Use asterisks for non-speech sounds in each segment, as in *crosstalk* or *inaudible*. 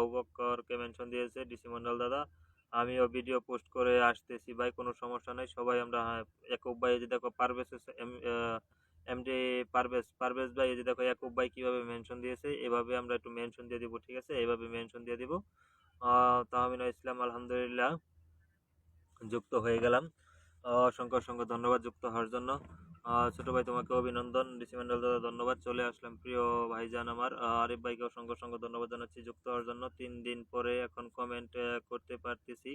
Abu mention দিয়েছে DC Mondal দাদা। আমিও ভিডিও পোস্ট করে আসতেছি। ভাই কোনো সমস্যা নাই। সবাই আমরা হ্যাঁ, একুব ভাই যে দেখো পারভেজ এমডি পারভেজ পারভেজ ভাই যে দেখো একুব ভাই কীভাবে মেনশন দিয়েছে এভাবে আমরা একটু মেনশন দিয়ে দিব ঠিক আছে? এভাবে মেনশন দিয়ে দিব। তাহমিনা ইসলাম আলহামদুলিল্লাহ যুক্ত হয়ে গেলাম। অসংখ্য অসংখ্য ধন্যবাদ যুক্ত হওয়ার জন্য। ছোট ভাই, তোমাকে অভিনন্দন। ডিসি মন্ডল দাদা, ধন্যবাদ। চলে আসলাম, প্রিয় ভাইজান আমার। আরিফ ভাইকে অসংখ্য অসংখ্য ধন্যবাদ জানাচ্ছি যুক্ত হওয়ার জন্য। তিন দিন পরে এখন কমেন্ট করতে পারতেছি।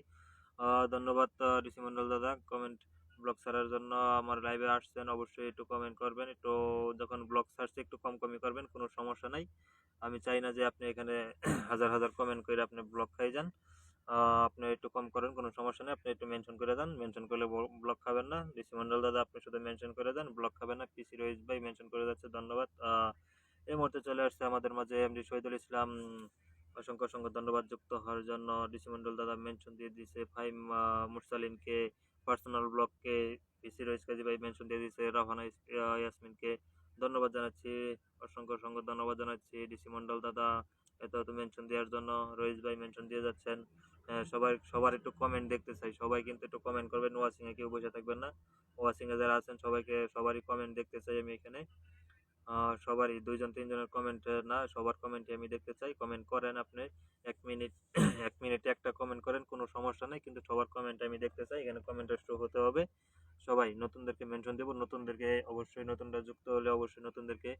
ধন্যবাদ ডিসি মন্ডল দাদা। কমেন্ট ব্লগ ছাড়ার জন্য আমার লাইভে আসছেন, অবশ্যই একটু কমেন্ট করবেন। একটু যখন ব্লগ ছাড়ছে, একটু কম কমই করবেন, কোনো সমস্যা নাই। আমি চাই না যে আপনি এখানে *clears throat* হাজার হাজার কমেন্ট করে আপনি ব্লগ খাই যান। আপনি একটু কম করেন, কোনো সমস্যা নেই। আপনি একটু মেনশন করে দেন। মেনশন করলে ব্লক খাবেন না। ডিসি মন্ডল দাদা আপনি শুধু মেনশন করে দেন ব্লক খাবেন না। পিসি রহিস ভাই মেনশন করে যাচ্ছে, ধন্যবাদ। এই মুহূর্তে চলে আসছে আমাদের মাঝে এমডি শহীদুল ইসলাম। অসংখ্য অসংখ্য ধন্যবাদ যুক্ত হওয়ার জন্য। ডিসি মন্ডল দাদা মেনশন দিয়ে দিয়েছে ফাইম মুরসালিনকে পার্সোনাল ব্লককে পিসি রহিস কাজী ভাই মেনশন দিয়ে দিয়েছে রাহানা ইয়াসমিনকে। ধন্যবাদ জানাচ্ছি। অসংখ্য অসংখ্য ধন্যবাদ জানাচ্ছি। ডিসি মন্ডল দাদা এত এত মেনশন দেওয়ার জন্য রহিস ভাই মেনশন দিয়ে যাচ্ছেন। সবাই সবার একটু কমেন্ট দেখতে চাই। সবাই কিন্তু একটু কমেন্ট করবেন। ওয়াচিং এ কেউ বসে থাকবেন না। ওয়াচিং এ যারা আছেন, সবাইকে, সবারই কমেন্ট দেখতে চাই আমি এখানে। সবারই, দুইজন, তিনজনের কমেন্ট না, সবার কমেন্টই আমি দেখতে চাই। কমেন্ট করেন আপনি। এক মিনিট *coughs* এক মিনিটে একটা কমেন্ট করেন, কোনো সমস্যা নেই। কিন্তু সবার কমেন্ট আমি দেখতে চাই। এখানে কমেন্টের শো হতে হবে। সবাই, নতুনদেরকে মেনশন দেবো। নতুনদেরকে অবশ্যই নতুনরা যুক্ত হলে অবশ্যই নতুনদেরকে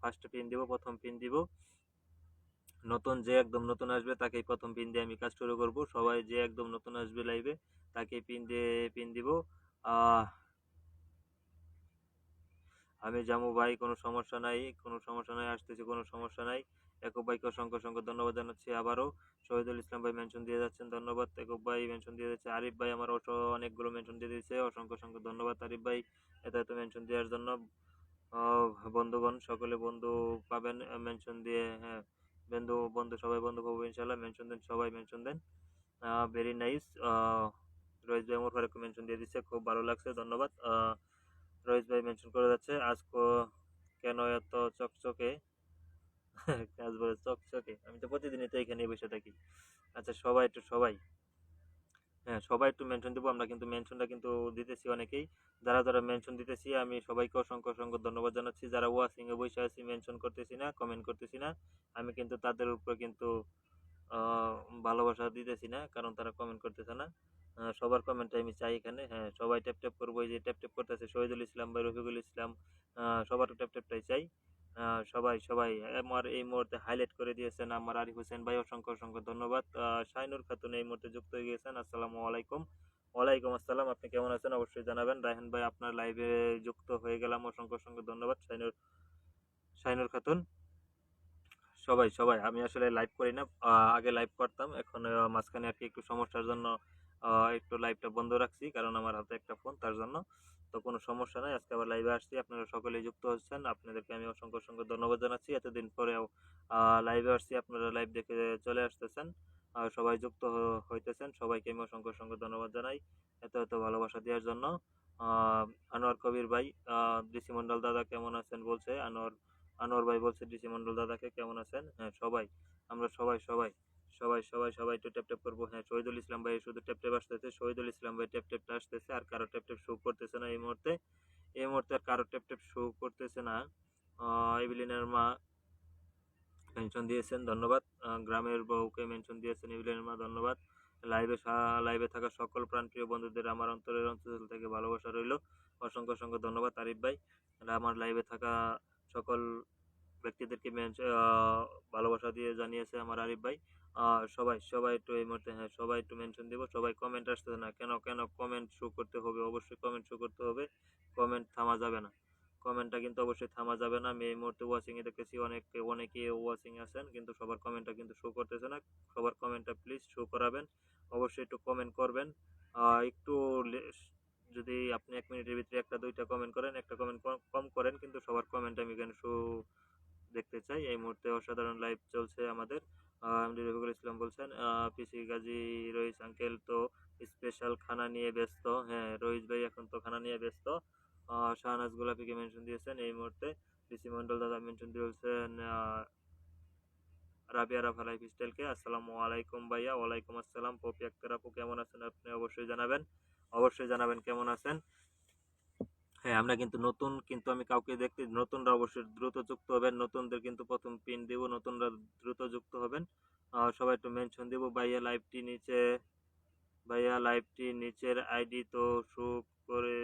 ফার্স্ট পিন দিব, প্রথম পিন দিব। নতুন যে একদম নতুন আসবে, তাকেই প্রথম পিন দিয়ে আমি কাজ শুরু করব। সবাই যে একদম নতুন আসবে লাইভে তাকেই পিন দিয়ে, পিন দিব। আমি জামু ভাই, কোনো সমস্যা নাই, কোনো সমস্যা নাই, আসতেছি, কোনো সমস্যা নাই। একক ভাইকে অসংখ্য অসংখ্য ধন্যবাদ জানাচ্ছি আবারও। শহীদুল ইসলাম ভাই মেনশন দিয়ে যাচ্ছেন, ধন্যবাদ। একক ভাই মেনশন দিয়ে যাচ্ছে আরিফ ভাই আমার অটো অনেকগুলো মেনশন দিয়ে দিয়েছে, অসংখ্য অসংখ্য ধন্যবাদ আরিফ ভাই এত এত মেনশন দেওয়ার জন্য। বন্ধুগণ, সকলে বন্ধু পাবেন মেনশন দিয়ে হ্যাঁ। বন্ধু বন্ধু, সবাই বন্ধু পাবো ইনশাল্লাহ। মেনশন দেন, সবাই মেনশন দেন। ভেরি নাইস রয়েশ ভাই আমার ফারুক মেনশন দিয়ে দিচ্ছে, খুব ভালো লাগছে, ধন্যবাদ। রোহিত ভাই মেনশন করে যাচ্ছে আজ কেন এত চকচকে? *laughs* কাজ বলে চকচকে। আমি তো প্রতিদিনই তো এখানে বসে থাকি। আচ্ছা সবাই একটু সবাই। হ্যাঁ সবাই একটু মেনশন দেবো। আমরা কিন্তু মেনশনটা কিন্তু দিতেছি অনেকেই। যারা যারা মেনশন দিতেছি, আমি সবাইকে অসংখ্য অসংখ্য ধন্যবাদ জানাচ্ছি। যারা ওয়াচিং এ বসে আছি মেনশন করতেছি না কমেন্ট করতেছি না। আমি কিন্তু তাদের উপরে কিন্তু ভালোবাসা দিতেছি না, কারণ তারা কমেন্ট করতেছে না। সবার কমেন্ট আমি চাই এখানে। হ্যাঁ সবাই ট্যাপ ট্যাপ করব। এই যে ট্যাপ ট্যাপ করতেছে শহীদুল ইসলাম বা রফিকুল ইসলাম। সবার ট্যাপ ট্যাপটাই চাই। সবাই সবাই আমার এই মুহূর্তে হাইলাইট করে দিয়েছেন আমার আরিফ হোসেন ভাই, অসংখ্য অসংখ্য ধন্যবাদ। শাইনুর খাতুন এই মুহূর্তে যুক্ত হয়ে গিয়েছেন, আসসালামু আলাইকুম। ওয়ালাইকুম আসসালাম, আপনি কেমন আছেন? অবশ্যই জানাবেন। রায়হান ভাই আপনার লাইভে যুক্ত হয়ে গেলাম, অসংখ্য অসংখ্য ধন্যবাদ। শাইনুর শাইনুর খাতুন, সবাই সবাই, আমি আসলে লাইভ করি না আগে লাইভ করতাম, এখন মাঝখানে আর কি একটু সমস্যার জন্য একটু লাইভটা বন্ধ রাখছি, কারণ আমার হাতে একটা ফোন তার জন্য তো কোনো সমস্যা নাই। আজকে আবার লাইভে আসছি, আপনারা সকলেই যুক্ত হচ্ছেন। আপনাদেরকে আমি অসংখ্য অসংখ্য ধন্যবাদ জানাচ্ছি। এতদিন পরেও লাইভে আসছি, আপনারা লাইভ দেখে চলে আসতেছেন। আর সবাই যুক্ত হইতেছেন। সবাইকে আমি অসংখ্য অসংখ্য ধন্যবাদ জানাই এত এত ভালোবাসা দেওয়ার জন্য। আনোয়ার কবির ভাই ডিসি মন্ডল দাদা কেমন আছেন বলছে? আনোয়ার আনোয়ার ভাই বলছে, ডিসি মন্ডল দাদাকে কেমন আছেন? হ্যাঁ সবাই, আমরা সবাই সবাই। সবাই সবাই সবাই একটু ট্যাপ ট্যাপ করব হ্যাঁ শহীদুল ইসলাম ভাই শুধু ট্যাপ ট্যাপ আসতেছে শহীদুল ইসলাম ভাই ট্যাপ ট্যাপটা আসতেছে আর কারও ট্যাপ ট্যাপ শো করতেছে না এই মুহূর্তে। এই মুহূর্তে আর কারও ট্যাপ ট্যাপ শো করতেছে না। আহ, এভিলিনের মা মেনশন দিয়েছেন ধন্যবাদ। গ্রামের বউকে মেনশন দিয়েছেন এভিলিনের মা ধন্যবাদ। লাইভে লাইভে থাকা সকল প্রাণপ্রিয় বন্ধুদের আমার অন্তরের অন্তর থেকে ভালোবাসা রইল। অসংখ্য অসংখ্য ধন্যবাদ আরিফ ভাই। আমার লাইভে থাকা সকল ব্যক্তিদেরকে ভালোবাসা দিয়ে জানিয়েছে আমার আরিফ ভাই। সবাই সবাই একটু এই মুহূর্তে হ্যাঁ সবাই একটু মেনশন দিব। সবাই কমেন্ট আসতেছে না। কেন কেন কমেন্ট শো করতে হবে? অবশ্যই কমেন্ট শো করতে হবে। কমেন্ট থামা যাবে না। কমেন্টটা কিন্তু অবশ্যই থামা যাবে না। আমি এই মুহূর্তে ওয়াচিং এ দেখেছি অনেক অনেকে ওয়াচিং আছেন, কিন্তু সবার কমেন্টটা কিন্তু শো করতেছে না। সবার কমেন্টটা প্লিজ শো করাবেন। অবশ্যই একটু কমেন্ট করবেন। একটু যদি আপনি এক মিনিটের ভিতরে একটা, দুইটা কমেন্ট করেন, একটা কমেন্ট কম করেন, কিন্তু সবার কমেন্ট আমি এখানে শো দেখতে চাই। এই মুহূর্তে অসাধারণ লাইভ চলছে আমাদের। এমডি রফিকুল ইসলাম বলছেন পিসি গাজী, রইস আঙ্কেল তো স্পেশাল খানা নিয়ে ব্যস্ত। হ্যাঁ রইস ভাই এখন তো খানা নিয়ে ব্যস্ত। শাহনাজ গোলাপিকে মেনশন দিয়েছেন এই মুহূর্তে। পিসি মন্ডল দাদা মেনশন দিয়েছেন রাবিয়া রাফা লাইফ স্টাইলকে আসসালামু আলাইকুম ভাইয়া, ওয়ালাইকুম আসসালাম। পপি আক্তার আপু কেমন আছেন? আপনি অবশ্যই জানাবেন। অবশ্যই জানাবেন কেমন আছেন? হ্যাঁ আমরা কিন্তু নতুন কিন্তু আমি কাউকে দেখতে, নতুনরা অবশ্যই দ্রুত যুক্ত হবেন, নতুনদের কিন্তু প্রথম পিন দিব, নতুনরা দ্রুত যুক্ত হবেন। সবাই একটু মেনশন দিব, ভাইয়া লাইভটি নিচে, ভাইয়া লাইভটি নিচের আইডি তো শো করে,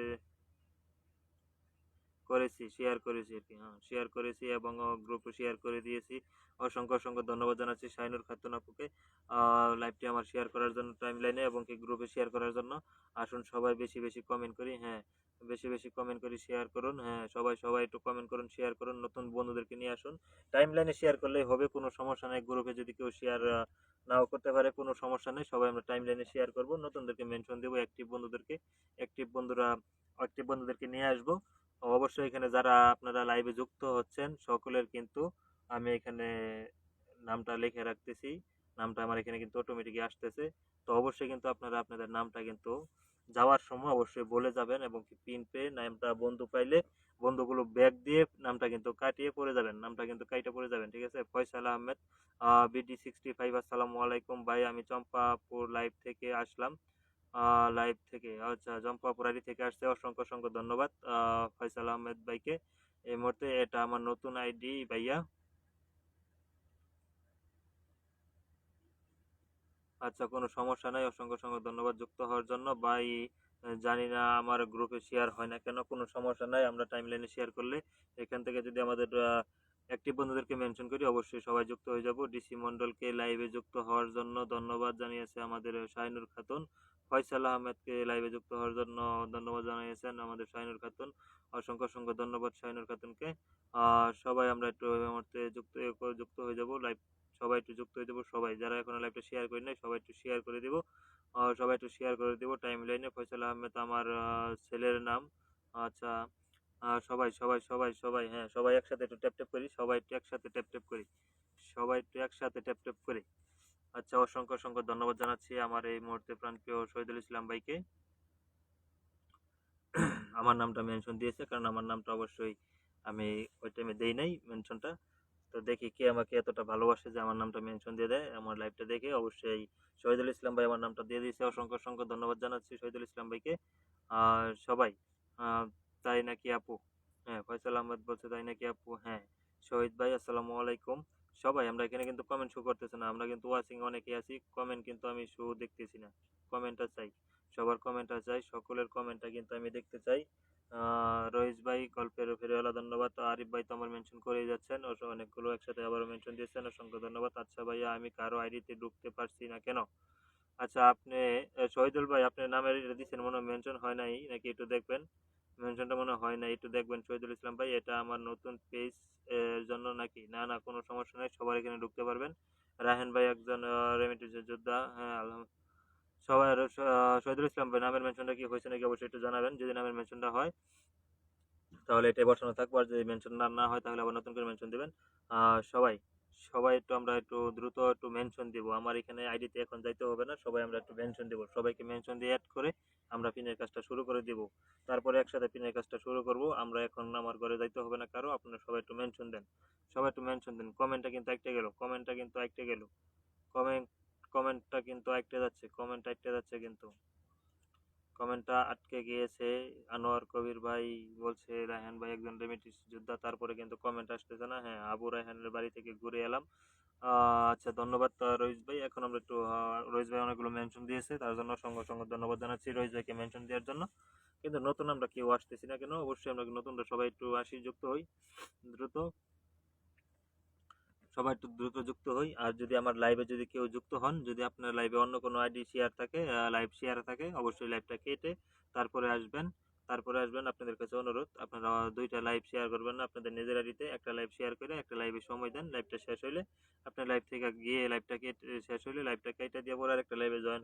করেছি শেয়ার করেছি আর কি হ্যাঁ শেয়ার করেছি এবং গ্রুপে শেয়ার করে দিয়েছি। অসংখ্য অসংখ্য ধন্যবাদ জানাচ্ছি শাইনুর খাতুন আপুকে। লাইভটি আমার শেয়ার করার জন্য টাইম লাইনে এবং কি গ্রুপে শেয়ার করার জন্য। আসুন সবাই বেশি বেশি কমেন্ট করি হ্যাঁ। বেশি বেশি কমেন্ট করি শেয়ার করুন। হ্যাঁ সবাই সবাই একটু কমেন্ট করুন শেয়ার করুন, নতুন বন্ধুদেরকে নিয়ে আসুন। টাইম লাইনে শেয়ার করলেই হবে, কোনো সমস্যা নেই। গ্রুপে যদি কেউ শেয়ার নাও করতে পারে, কোনো সমস্যা নেই। সবাই আমরা টাইম লাইনে শেয়ার করব। নতুনদেরকে মেনশন দেবো অ্যাক্টিভ বন্ধুদেরকে অ্যাক্টিভ বন্ধুরা অ্যাক্টিভ বন্ধুদেরকে নিয়ে আসব। অবশ্যই এখানে যারা আপনারা লাইভে যুক্ত হচ্ছেন, সকলের কিন্তু আমি এখানে নামটা লিখে রাখতেছি। নামটা আমার এখানে কিন্তু অটোমেটিকই আসতেছে। তো অবশ্যই কিন্তু আপনারা আপনাদের নামটা কিন্তু যাওয়ার সময় অবশ্যই বলে যাবেন এবং পিন পেয়ে নামটা বন্ধু পাইলে বন্ধুগুলো ব্যাগ দিয়ে নামটা কিন্তু কাটিয়ে পড়ে যাবেন। নামটা কিন্তু কাইটে পড়ে যাবেন, ঠিক আছে? Faisal Ahmed BD sixty five আসসালামু আলাইকুম। ভাই, আমি চম্পাপুর লাইভ থেকে আসলাম। লাইভ থেকে আচ্ছা জম্পাপুরারি থেকে আসছে। অসংখ্য অসংখ্য ধন্যবাদ। ফয়সাল আহমেদ ভাইকে। এই মুহূর্তে এটা আমার নতুন আইডি, ভাইয়া। আচ্ছা কোনো সমস্যা নাই। অসংখ্য অসংখ্য ধন্যবাদ যুক্ত হওয়ার জন্য। আহ, জানি না আমার গ্রুপে শেয়ার হয় না কেন কোনো সমস্যা নাই। আমরা টাইম লাইনে শেয়ার করলে এখান থেকে যদি আমাদের অ্যাক্টিভ বন্ধুদেরকে মেনশন করি অবশ্যই সবাই যুক্ত হয়ে যাব। ডিসি মন্ডলকে লাইভে যুক্ত হওয়ার জন্য ধন্যবাদ জানিয়েছে আমাদের শাহিনুর খাতুন। ফয়সাল আহমেদকে লাইভে যুক্ত হওয়ার জন্য ধন্যবাদ জানিয়েছেন আমাদের শাহিনুর খাতুন। অসংখ্য অসংখ্য ধন্যবাদ শাহিনুর খাতুনকে। সবাই আমরা একটু যুক্ত যুক্ত হয়ে যাব। লাইভ সবাই একটু যুক্ত হয়ে যাব। সবাই যারা এখনও লাইভটা শেয়ার করি নাই, সবাই একটু শেয়ার করে দিব। সবাই একটু শেয়ার করে দিব টাইম লাইনে ফয়সাল আহমেদ আমার ছেলের নাম। আচ্ছা সবাই সবাই সবাই সবাই হ্যাঁ সবাই একসাথে একটু ট্যাপ ট্যাপ করি। সবাই একটু একসাথে ট্যাপ ট্যাপ করি। সবাই একটু একসাথে ট্যাপ ট্যাপ করি। আচ্ছা অসংখ্য অসংখ্য ধন্যবাদ জানাচ্ছি আমার এই মুহূর্তে প্রাণপ্রিয় শহীদুল ইসলাম ভাইকে। আমার নামটা মেনশন দিয়েছে, কারণ আমার নামটা অবশ্যই আমি ওই টাইমে দেই নাই মেনশনটা তো দেখি কে আমাকে এতটা ভালোবাসে যে আমার নামটা মেনশন দিয়ে দেয়। আমার লাইভটা দেখে অবশ্যই শহীদুল ইসলাম ভাই আমার নামটা দিয়ে দিয়েছে। অসংখ্য অসংখ্য ধন্যবাদ জানাচ্ছি শহীদুল ইসলাম ভাইকে। আর সবাই তাই নাকি আপু? হ্যাঁ ফয়সাল আহমেদ বলছে তাই নাকি আপু? হ্যাঁ শহীদ ভাই, আসসালামু আলাইকুম। সবাই, আমরা এখানে কিন্তু কমেন্ট শো করতেছি না। আমরা কিন্তু ওয়াচিং অনেকে আছি। কমেন্ট কিন্তু আমি শো দেখতেছি না। কমেন্টটা চাই। সবার কমেন্টটা চাই। সকলের কমেন্টটা কিন্তু আমি দেখতে চাই। রইস ভাই গল্পের ফেরিওয়ালা ধন্যবাদ। তো আরিফ ভাই তো আমার মেনশন করেই যাচ্ছেন ও অনেকগুলো একসাথে আবারও মেনশন দিয়েছেন, অসংখ্য ধন্যবাদ। আচ্ছা ভাইয়া, আমি কারও আইডিতে ঢুকতে পারছি না কেন? আচ্ছা আপনি শহীদুল ভাই, আপনার নামের এটা দিচ্ছেন মনে মেনশন হয় নাই, নাকি একটু দেখবেন? মেনশনটা মনে হয় না একটু দেখবেন। শহীদুল ইসলাম ভাই, এটা আমার নতুন পেজ এর জন্য নাকি? না না, কোনো সমস্যা নেই, সবার এখানে ঢুকতে পারবেন। রাহেন ভাই একজন রেমিটেন্সের যোদ্ধা হ্যাঁ আলহাম- সবাই শহীদুল ইসলাম নামের মেনশনটা কি হয়েছে নাকি অবশ্যই একটু জানাবেন, যদি নামের মেনশনটা হয়। তাহলে এটাই বসানো থাকব, আর যদি মেনশন না হয় তাহলে আবার নতুন করে মেনশন দিবেন। সবাই সবাই একটু আমরা একটু দ্রুত একটু মেনশন দিব। আমার এখানে আইডিতে এখন যাইতে হবে না, সবাই আমরা একটু মেনশন দিব। সবাইকে মেনশন দিয়ে অ্যাড করে আমরা পিনের কাজটা শুরু করে দিব। তারপরে একসাথে পিনের কাজটা শুরু করব। আমরা এখন আমার ঘরে যাইতে হবে না কারও, আপনারা সবাই একটু মেনশন দেন। সবাই একটু মেনশন দেন। কমেন্টটা কিন্তু একটা গেল কমেন্টটা কিন্তু একটা গেল। কমেন্ট কমেন্টটা কিন্তু একটা যাচ্ছে কমেন্ট একটা যাচ্ছে কিন্তু। কমেন্টটা আটকে গিয়েছে, আনোয়ার কবির ভাই বলছে, রায়হান ভাই একজন রেমিটিস যোদ্ধা, তারপরে কিন্তু কমেন্ট আসতেছে না। হ্যাঁ আবু রায়হানের বাড়ি থেকে ঘুরে এলাম। আচ্ছা ধন্যবাদ রইস ভাই। এখন আমরা একটু রইস ভাই অনেকগুলো মেনশন দিয়েছে, তার জন্য সঙ্গে সঙ্গে ধন্যবাদ জানাচ্ছি রইস ভাইকে মেনশন দেওয়ার জন্য। কিন্তু নতুন আমরা কেউ আসতেছি না কেন? অবশ্যই আমরা নতুনরা সবাই একটু আসি যুক্ত হই, দ্রুত। সবাই একটু দ্রুত যুক্ত হই। আর যদি আমার লাইভে যদি কেউ যুক্ত হন, যদি আপনার লাইভে অন্য কোনো আইডি শেয়ার থাকে লাইভ শেয়ার থাকে, অবশ্যই লাইভটা কেটে তারপরে আসবেন। তারপরে আসবেন আপনাদের কাছে অনুরোধ, আপনারা দুইটা লাইভ শেয়ার করবেন না, আপনাদের নিজের আইডিতে একটা লাইভ শেয়ার করে একটা লাইভে সময় দেন লাইভটা শেষ হলে আপনার লাইভ থেকে গিয়ে লাইভটা কেটে, শেষ হলে লাইভটা কেটে দিয়ে পরে আর একটা লাইভে জয়েন